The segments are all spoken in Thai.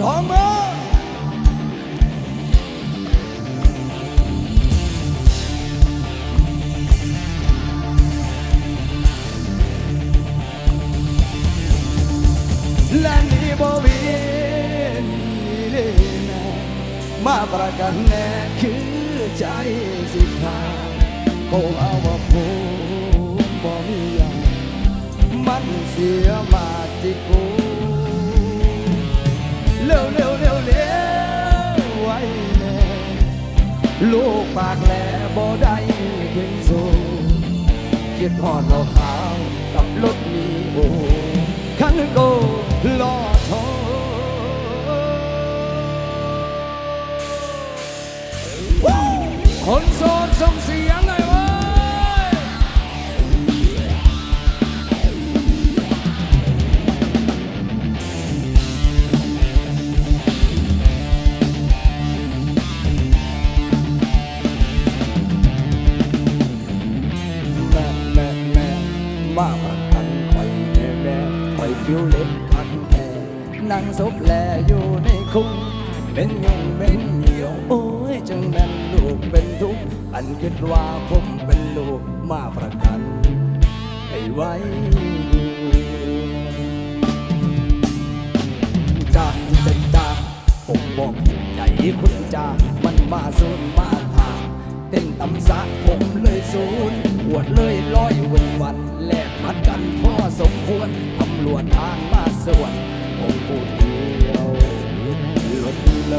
สองมือ กปากแหลบ่ได้ขึ้นสูงคิดพอดเราขาวกับรถมีโอขันโกลอทอคนโสดส่งเสียง นั่งซบแลอยู่ในคุกเป็นยงเป็นเหี่ยวโอ้ยจังแม่นลูกเป็นทุกข์อันคิดว่าผมเป็นลูกมาประกันให้ไว้จากที่จะจาผมบอกใจคุณจามันมาสูนมาทาเต้นตำสะผมเลยศูนปวดเลยร้อยวันวันแลกมัดกันพ่อสมควรตำรวจทางมาสวน ผมพูดเดียวลดโล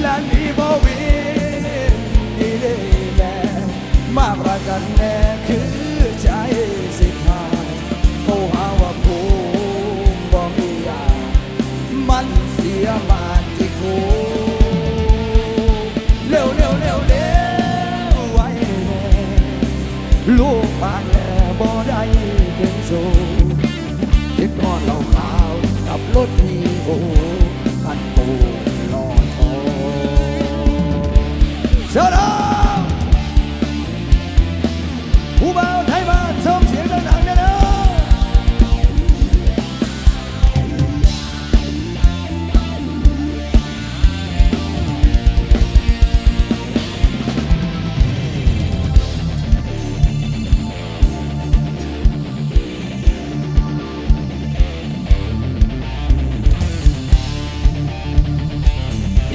และนี่บวินนี่เลยแม่มาประกันแน่คือใจสิทางเขาหาว่าผมบ่มีอยามันเสียมาที่กู กับรถมี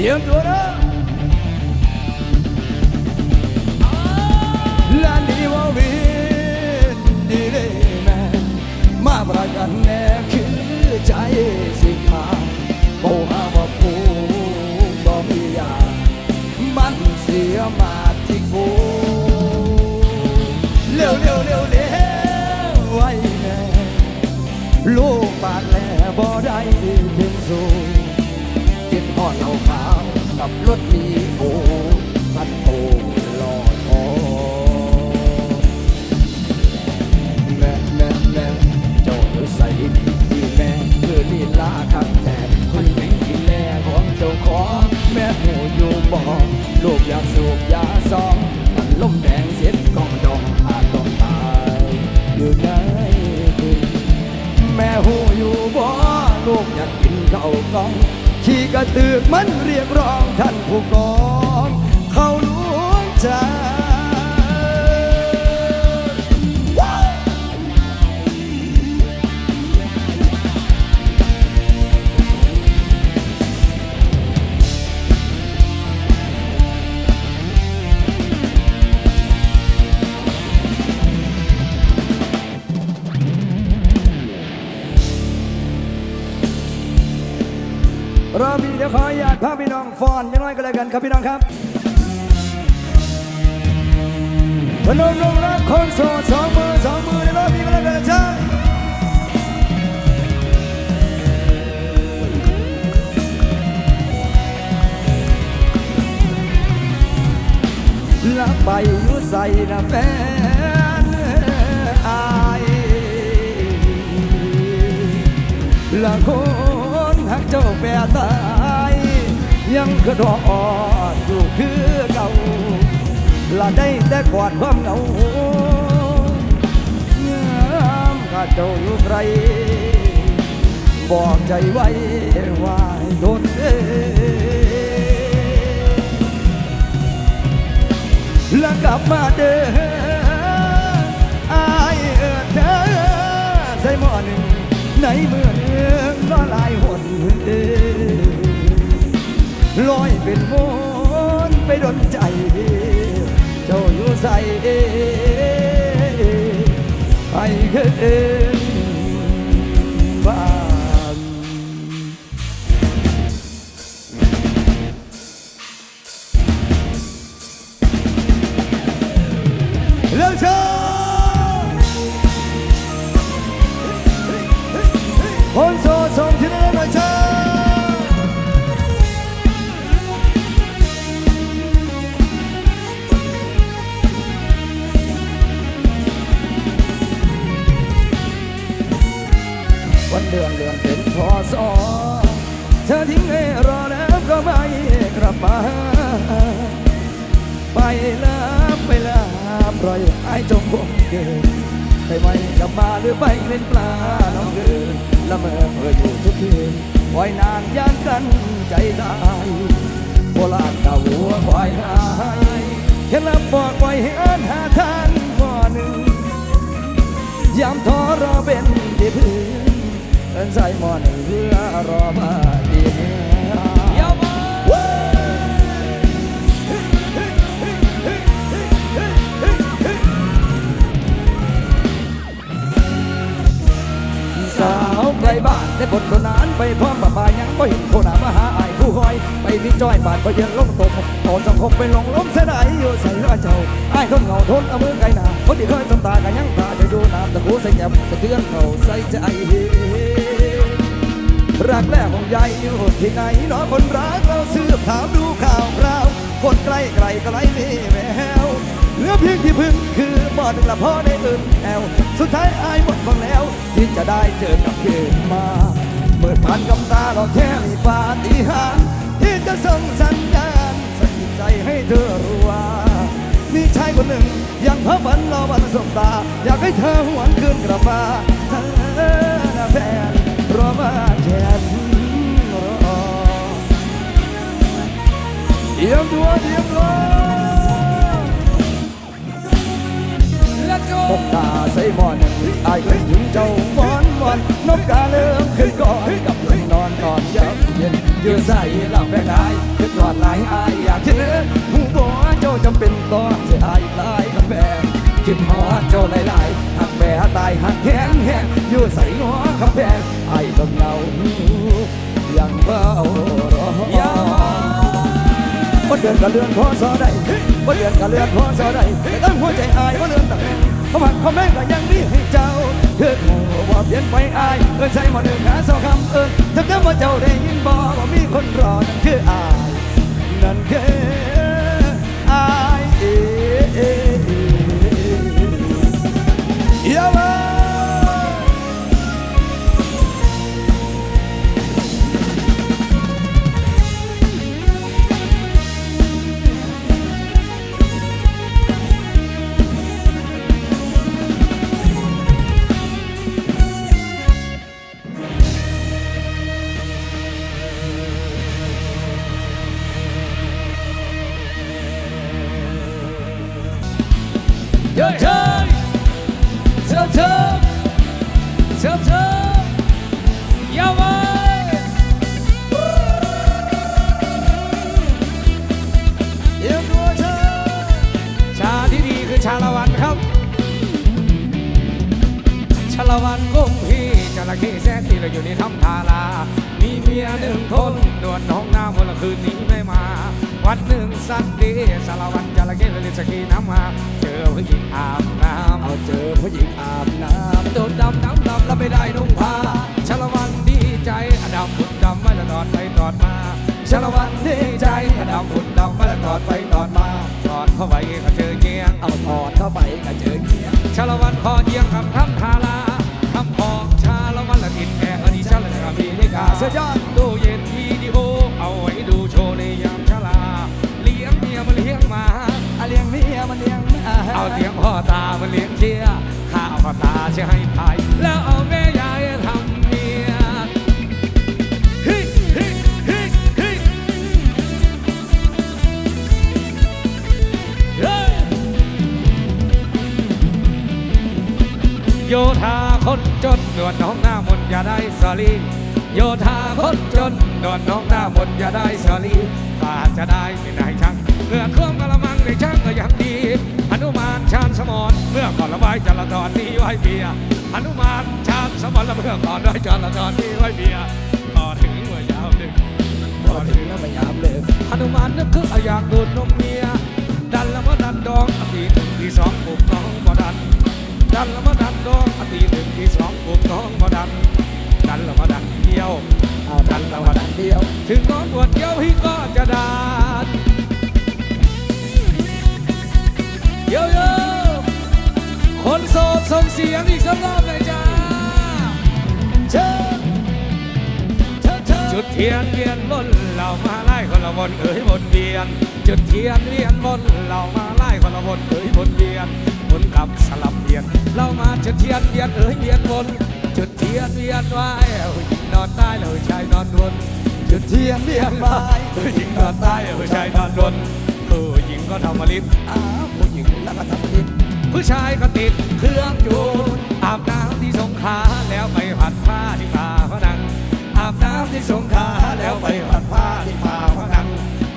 รียมตัวนะและนี่ว่าวินดีเลยแม่มาประกันแน่คือใจสิขาโบหาว่าผูบ่มีอยางมันเสียมาที่กูเร็วเร็วเร็วเร็วไว้แน่ลูกปากแหล่บ่ได้เพียงสูงกินทอดเอาขาว กับรถมีโอพัดโตลอทอแม่แม่แม่เจ้าหรือใส่ดีแม่คือลีลาคักแต่คนหนึ่งที่แม่ของเจ้าของแม่หูอยู่บ่ลูกอยากสูบยาซองมันล่มแดงเสียกองดองอาจต้องตายอยู่ไหนแม่หูอยู่บ่ลูกอยากกินข้าวกล่อง กระตือกมันเรียกร้องท่านผู้กอง ฟอนยังน้อยก็แล้วกันครับพี่น้องครับพนมลงรักคนโสดสองมือสองมือในรอบนี้ก็แล้วกันจ๊ะลับไปอยู่ใส่นะแฟนอายละคนหักเจ้าแปรตา ยังกระดอนอยู่คือเก่าละได้แต่กอดความเหงาเงามข้าเจ้าอยู่ไกลบอกใจไว้ว่าให้ทนเอแล้วกลับมาเด้ออายเอิดเธอใส่หม้อหนึ่งในเมื่อเนื้อก็ลายหนเอ้อ เป็นมนไปดนใจเจ้าอยู่ใส่ไปเกิด เดือนเดือนเป็นพอสอเธอทิ้งให้รอแล้วก็ไม่กลับมา ไปแล้วไปแล้วปล่อยไอ้จงคงเกินไปไม่กลับมาหรือไปเล่นปลาน้องเกินละเมอเมื่ออยู่ทุกคืนปล่อยนานย่างกันใจตายโบราณเก่าหัวปล่อยหายแค่รับบอกปล่อยให้อันหาทางก่อหนึ่งยามทอรอเป็นที่พื้นเอิ นใส่หมอนเรือรอมาดีเยามาสาวไกลบ้านได้บทคนนานไปพร้อมบ่บายยังก็เห็นโคนามาหาอายผู้คอย ไปมีจ้อยบาดก็ยังลงตกต่อสังคมไปลงล้มเสียดายอยู่ใส่ราเจ้าไอายทนเหงาทนเอามือไกลหนาคนที่เคยสำตากันยังตาจะอยู่น้ำตะกูใส่แยบตะเตือนเขาใส่ใจ รักแรกของใหญ่อยู่ที่ไหนเนาะคนรักเราสืบถามดูข่าวคราว คนใกล้ไกลก็ไล่มีแววเหลือเพียงที่พึ่งคือบ่อหนึ่งละพ่อได้อื่นแอวสุดท้ายอายหมดหวังแล้ว ที่จะได้เจอกับเกิดมาเมื่อผ่านกำตาเราแค่มีปาฏิหาริย์ที่จะส่งสัญญาณสะกิดใจให้เธอรู้ว่ามีชายคนหนึ่งยังเพ้อฝันรอวันสบตา อยากให้เธอหวนคืนกลับมาเธอแฟน รอมาแค่รอเตรียมตัวเตรียมตัว Let's go นกกาใส่หมอนอายเอ้ยถึงเจ้าหมอนหมอนนกกาเริ่มขึ้นก่อนกับลงนอนก่อนยับเย็นยืนใส่หลับแม่นายขึ้นนอนหลายอายอยากเชื่อหูบัวเจ้าจำเป็นต้องเสียอายลายกับแบคิดหอเจ้าหลายๆ ตายหักแข็งแห้งอยู่ใส่หัวคำแพงไอ้บิ่งเงายังเฝ้ารอบ่เดือนกับเลือนพอสอได้บ่เดือนกับเลือนพอสอได้แต่ตั้งหัวใจอายบ่เลือนตะแคงเขาหักเขาแม่ก็ยังมีให้เจ้าเกิดโง่ว่าเปลี่ยนไปอายเอิ้นใส่หมดหนึ่งหาสองคำเอิ้นถ้าเกิดว่าเจ้าได้ยินบ่ว่ามีคนรอนั่นคืออายนั่นคืออายเอ พี่จระเข้แซ่ตีเราอยู่ในถ้ำทารามีเมียหนึ่งคนนวลน้องน้ำวันละคืนนี้ไม่มา วันหนึ่งสักดีชาละวันจระเข้เลยสกีน้ำมาเจอผู้หญิงอาบน้ำเอาเจอผู้หญิงอาบน้ำโดดดำน้ำดำแล้วไม่ได้นุ่งผ้าชาละวันดีใจอดำหุ่นดำไม่ละตอดไปตอดมาชาละวันดีใจอดำหุ่นดำไม่ละตอดไปตอดมาตอดเข้าไปก็เจอเงี้ยงเอาถอดเข้าไปก็เจอเงี้ยชาละวันคอเอียงคำทำทารา ยันตู้เย็นวิดีโอ เอาไว้ดูโชว์ในยามชราเลี้ยงเมียมันเลี้ยงมา อาเลี้ยงเมียมันเลี้ยงหมาเอาเลี้ยงพ่อตามันเลี้ยงเชียข้าพ่อตาจะให้ตายแล้วเอาแม่ยายทำเมียฮิฮิฮิฮิเฮ้ยโยธาคนจนหนวดน้องหน้ามนอย่าได้สลี่ โยธาคนจนนวลน้องหน้ามนต์อย่าได้สรี่ป่าจะได้ไม่ได้ช่างเมื่อเครื่องกระมังในช่างก็ยังดีหนุมานชาญสมรเมื่อก่อนละไว้จราจรนี้ไว้เบียร์หนุมานชาญสมรละเมื่อก่อนไว้จราจรนี้ไว้เบียร์พอถึงเมื่อยาวดึกพอถึงแล้วไม่ยามเลยหนุมานนึกคืออยากดูดนมเมีย ถึงน้องปวดเดียวพี่ก็จะดันโยโย่คนโสดส่งเสียงอีกสักรอบเลยจ้าเชิญเชิญเชิญจุดเทียนเวียนบนเรามาไล่คนละวนเอ๋ยวนเวียน จุดเทียนเวียนบนเรามาไล่คนละวนเอ๋ยวนเวียนหมุนกลับสลับเวียนเรามาจุดเทียนเวียนเอ๋ยเวียนวนจุดเทียนเวียนไว้นอนใต้แล้วผู้ชายนอนบน จุดเทียนเรียงไม้ผู้หญิงนอนใต้ผู้ชายนอนบนผู้หญิงก็ทำมาลิฟอ้าวผู้หญิงแล้วก็ทำลิ้นผู้ชายก็ติดเครื่องจูนอาบน้ำที่สงขลาแล้วไปผัดผ้าที่ป่าพนังอาบน้ำที่สงขลาแล้วไปผัดผ้าที่ป่าพนัง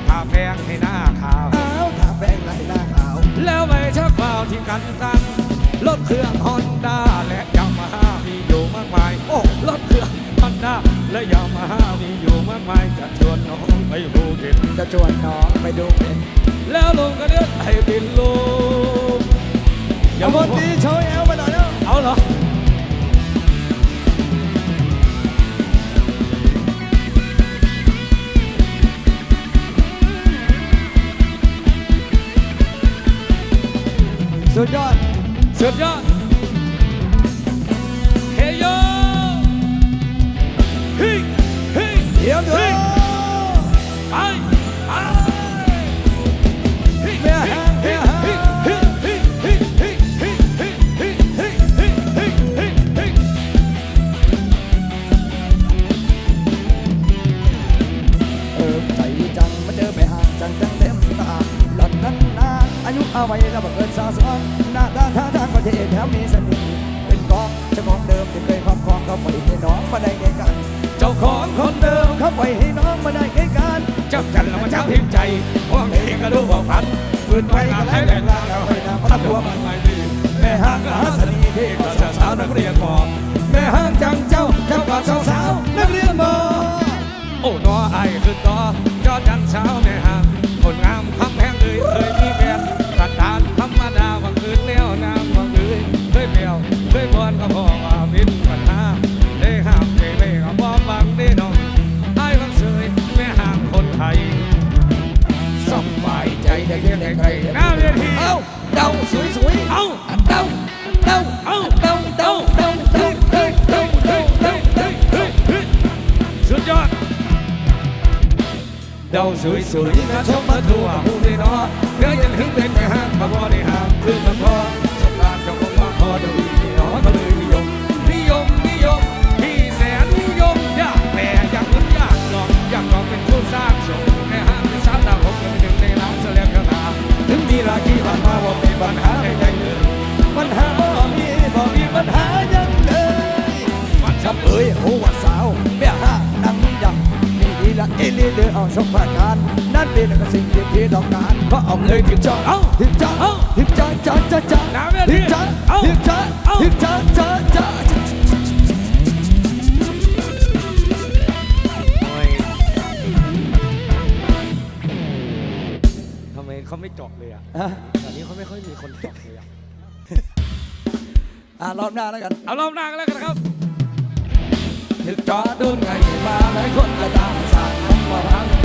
ทาแป้งให้หน้าขาวอ้าวทาแป้งไรหน้าขาว แล้วไปชักเปล่าที่กันตังรถเครื่องฮอนด้าและยามาฮ่ามีอยู่มากมายโอ้รถเครื่องฮอนด้าและยามาฮ่ามี ไม้จะชวนน้องไปภูเก็ตจะชวนน้องไปดูเป็นแล้วลงกระเดือดให้บินล เอาไว้แล้วบังเอิญสาวสองหน้าตาท่าทางก็เท่แถมมีเสน่ห์เป็นกองจ้าของเดิมที่เคยครอบครองเขาไปให้น้องมาได้ไงกัน เจ้าของคนเดิมเขาไปให้น้องมาได้ไงกันเจับกันแล้วมาเจ้าทิ้งใจห่วงเองก็รู้ว่าพันปืนไว้กับให้แรงลาแล้วให้นำพัดหัวมันไม่ดีแม่ห้างก็หาสนีที่ก็สาวสาวนักเรียนบอกแม่ห้างจังเจ้าเจ้าก็สาวสาวนักเรียนบอกโอ้นอไอ้คือต่อยอดจันเช้าแม่ห่าง สวยสวยๆนะชมมาทั่วผู้ได้นอเนื้อยังถึงเป็นไปห้างมาบ่ได้ห้ามคือมันพอสำราญเจ้าของว่าพอดูดีน้อยก็เลยนิยม นิยมนิยมพี่แสนนิยมอยากแต่อยากลุ้นอยากลองอยากลองเป็นผู้สร้างสมในห้างเป็นสาวดาวผมเป็นหนึ่งในล้านแสลียงกระตาถึงมีราคีผ่านมาว่ามีปัญหาใดๆ อลีเดอเอาสมประการนั่นเป็นกสิ่งที่พี่ต้องการเพราะเอาเลยถึงจ้าเอ้าถึงจ้าเอ้าถึงจ้าจ้าจ้าจ้าน้ำเวทีถึงจ้าเอ้าถึงจ้าเอ้าถึงจ้าจ้าจ้าทำไมเขาไม่เจาะเลยอะอะตอนนี้เขาไม่ค่อยมีคนเจาะเลยอะอะรอบหน้าแล้วกันเอารอบหน้ากันแล้วกันครับถึงจอดูไงมาหลายคนก็ตามส Marhang.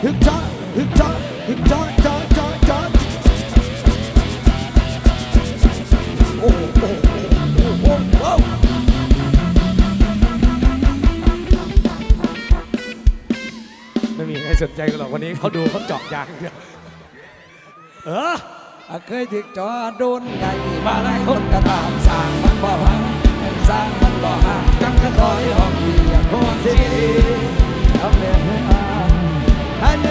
จอถึงจอถึงจอถึงจอจอจอจอโอ้โหโอ้โหโอ้โหโอ้โหไม่มีใครสนใจกันหรอกวันนี้เขาดูเขาเจาะยางอย่างเดียวเอออะเคยถึกจอโดนไงมาหลายคนก็ตามสร้างมันบ่พังสร้างมันบ่ห่างจังกระต่อยห้องเบียร์โคตรสิทำเรื่องให้อ่า น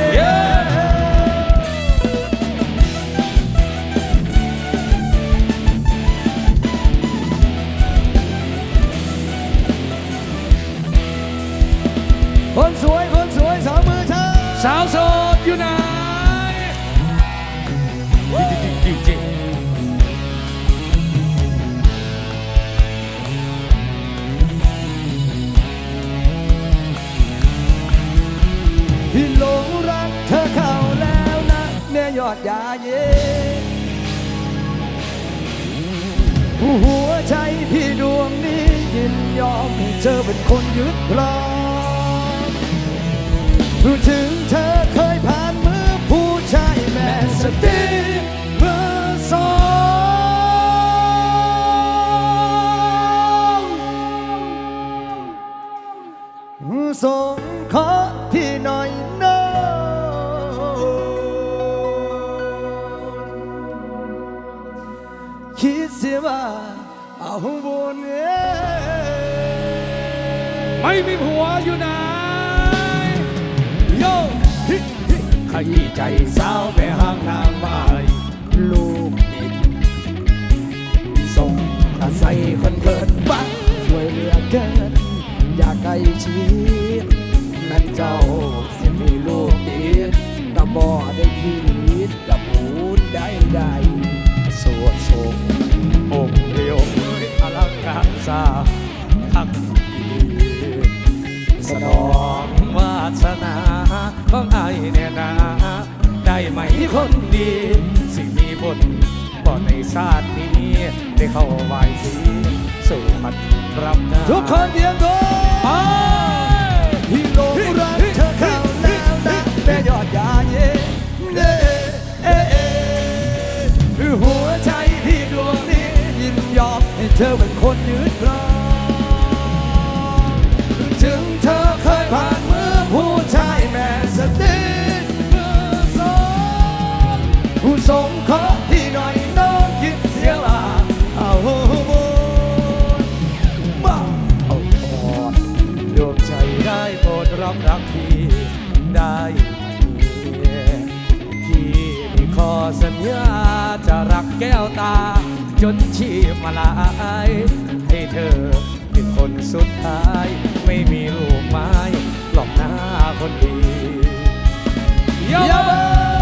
ากยาเย็นหัวใจพี่ดวงนี้ยินยอมให้เธอเป็นคนยึดรองถึงเธอเคยผ่านมือผู้ชายแม่สติ ของไอ้ายเนี่ยนะได้ไหมคนดี สิมีบทบ่ในชาตินี้ ได้เข้าไหวสีสู่พันรับหน้าทุกคนเตรียมตัวไปที่หลงรักเธอเข้าแล้วนะแม่ยอดยาเย่เน่เอ๊ะเอ๊ะหัวใจพี่ดวงนี้ยินยอมให้เธอเป็นคนยืดครอ ญญาจะรักแก้วตา จนชีพมาลายให้เธอเป็นคนสุดท้าย ไม่มีลูกไม้หลอกหน้าคนดียาเย